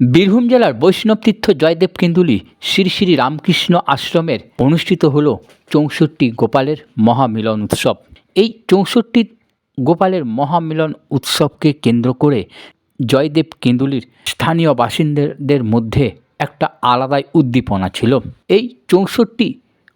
বীরভূম জেলার বৈষ্ণব তীর্থ জয়দেব কেন্দুলি শ্রী শ্রী রামকৃষ্ণ আশ্রমের অনুষ্ঠিত হল চৌষট্টি গোপালের মহামিলন উৎসব। এই চৌষট্টি গোপালের মহামিলন উৎসবকে কেন্দ্র করে জয়দেব কেন্দুলির স্থানীয় বাসিন্দাদের মধ্যে একটা আলাদাই উদ্দীপনা ছিল। এই চৌষট্টি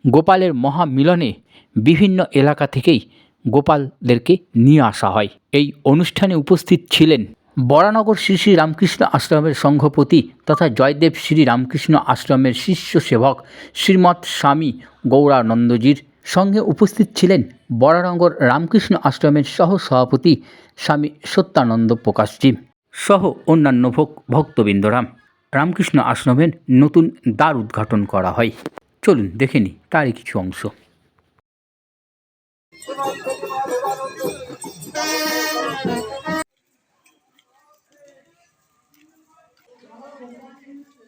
গোপালের মহামিলনে বিভিন্ন এলাকা থেকেই গোপালদেরকে নিয়ে আসা হয়। এই অনুষ্ঠানে উপস্থিত ছিলেন বরানগর শ্রী শ্রী রামকৃষ্ণ আশ্রমের সংঘপতি তথা জয়দেব শ্রী রামকৃষ্ণ আশ্রমের শিষ্য সেবক শ্রীমৎ স্বামী গৌরানন্দজির সঙ্গে উপস্থিত ছিলেন বরানগর রামকৃষ্ণ আশ্রমের সহ সভাপতি স্বামী সত্যানন্দ প্রকাশজি সহ অন্যান্য ভক- ভক্তবৃন্দরাম রামকৃষ্ণ আশ্রমের নতুন দ্বার উদ্ঘাটন করা হয়। চলুন দেখে নিই তারই কিছু অংশ। আসলে শ্রীরামকৃষ্ণের Thank you.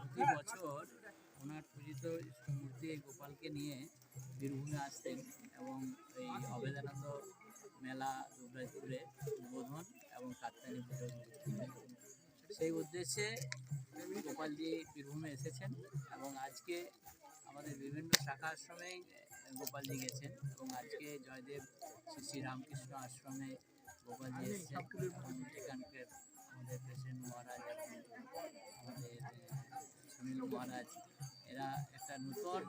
প্রতি বছর ওনার পূজিত মূর্তি গোপালকে নিয়ে বীরভূমে আসতেন এবং এই অভেদানন্দ মেলা দুবরাজপুরে উদ্বোধন এবং কাত্তানি পুজো সেই উদ্দেশ্যে গোপালজি বীরভূমে এসেছেন এবং আজকে আমাদের বিভিন্ন শাখা আশ্রমেই গোপালজি গেছেন এবং আজকে জয়দেব শ্রী শ্রী রামকৃষ্ণ আশ্রমে গোপালজি এসেছেন এখানকার আমাদের প্রেসিডেন্ট মহারাজ আমাদের সুনীল মহারাজ, এরা একটা নতুন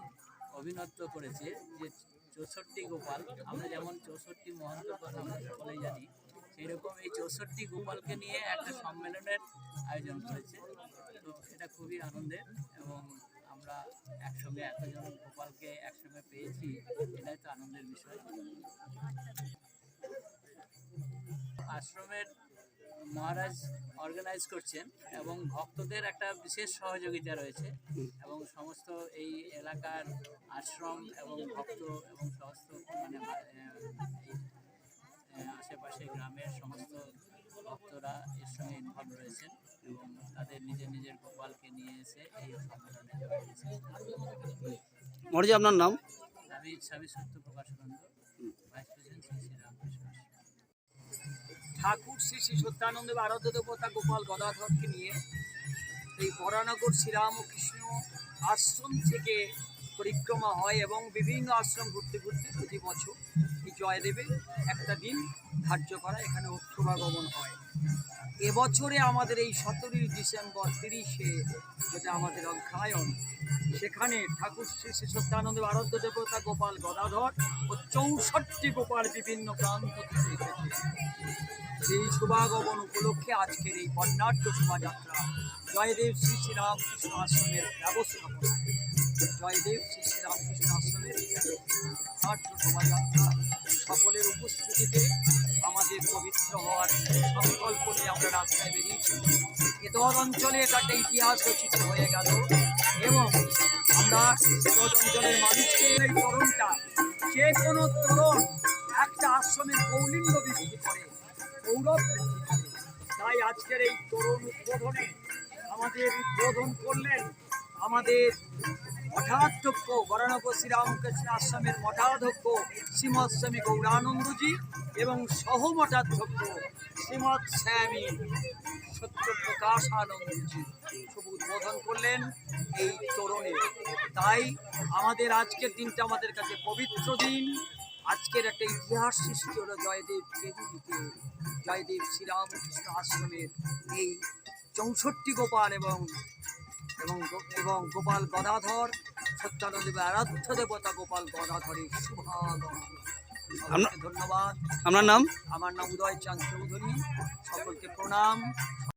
অভিনত্ব করেছে যে চৌষট্টি গোপাল, আমরা যেমন চৌষট্টি মহন্তর কথা আমরা সকলেই জানি সেই রকম এই চৌষট্টি গোপালকে নিয়ে একটা সম্মেলনের আয়োজন করেছে। তো এটা খুবই আনন্দের এবং আমরা একসঙ্গে এতজন গোপালকে একসঙ্গে পেয়েছি, এটাই তো আনন্দের বিষয়। আশ্রমের মহারাজ অর্গানাইজ করছেন এবং ভক্তদের একটা বিশেষ সহযোগিতা রয়েছে এবং সমস্ত এই এলাকার আশ্রম এবং ভক্ত এবং সমস্ত মানে আশেপাশে গ্রামের সমস্ত ভক্তরা এর সঙ্গে ইনভলভ রয়েছেন এবং তাদের নিজের নিজের গোপালকে নিয়ে এসে এই সম্মেলনে মহারাজ আপনার নাম? আমি স্বামী সত্য প্রকাশানন্দ ভাইস প্রেসিডেন্ট ঠাকুর শ্রী শ্রী সত্যানন্দ আরাধ্য দেবতা গোপাল গদাধরকে নিয়ে এই বরানগর শ্রীরামকৃষ্ণ আশ্রম থেকে পরিক্রমা হয় এবং বিভিন্ন আশ্রম ঘুরতে ঘুরতে প্রতি বছর এই জয়দেবের একটা দিন ধার্য করা এখানে অক্ষমাগমন হয়। এবছরে আমাদের এই সতেরোই ডিসেম্বর তিরিশে যেটা আমাদের অধ্যায়ন সেখানে ঠাকুর শ্রী শ্রী সত্যানন্দ আরাধ্য দেবতা গোপাল গদাধর ও চৌষট্টি গোপাল বিভিন্ন প্রান্ত থেকে এসেছে। সেই শুভাগমন উপলক্ষে আজকের এই বর্ণাঢ্য শোভাযাত্রা জয়দেব শ্রী শ্রী রামকৃষ্ণ আশ্রমের ব্যবস্থাপনা। জয়দেব শ্রী শ্রী রামকৃষ্ণ আশ্রমের শোভাযাত্রা সকলের উপস্থিতিতে আমাদের পবিত্র হওয়ার সংকল্প নিয়ে আমরা রাস্তায় বেরিয়েছি। এতদ অঞ্চলে একটা ইতিহাস রচিত হয়ে গেল এবং আমরা এতদ অঞ্চলের মানুষকে এই তরুণটা, যে কোনো তরুণ একটা আশ্রমের কৌলিঙ্গ বৃদ্ধি করে, গৌরব তাই আজকের এই তরুণ উদ্বোধনে আমাদের উদ্বোধন করলেন আমাদের মঠাধ্যক্ষ বরানগর শ্রীরামকৃষ্ণ আশ্রমের মঠাধ্যক্ষ শ্রীমৎ স্বামী গৌরানন্দজি এবং সহ মঠাধ্যক্ষ শ্রীমৎ স্বামী সত্যপ্রকাশ আনন্দজি শুভ উদ্বোধন করলেন এই তরুণে। তাই আমাদের আজকের দিনটা আমাদের কাছে পবিত্র দিন। আজকের একটা ইতিহাস সৃষ্টি হলো জয়দেব কেদিদিতে জয়দেব শ্রীরামকৃষ্ণ আশ্রমের এই চৌষট্টি গোপাল এবং এবং গো- এবং গোপাল গদাধর সত্যানন্দী আরাধ্য দেবতা গোপাল গদাধরের শুভাগমন ধন্যবাদ। আপনার নাম? আমার নাম উদয় চাঁদ চৌধুরী। সকলকে প্রণাম।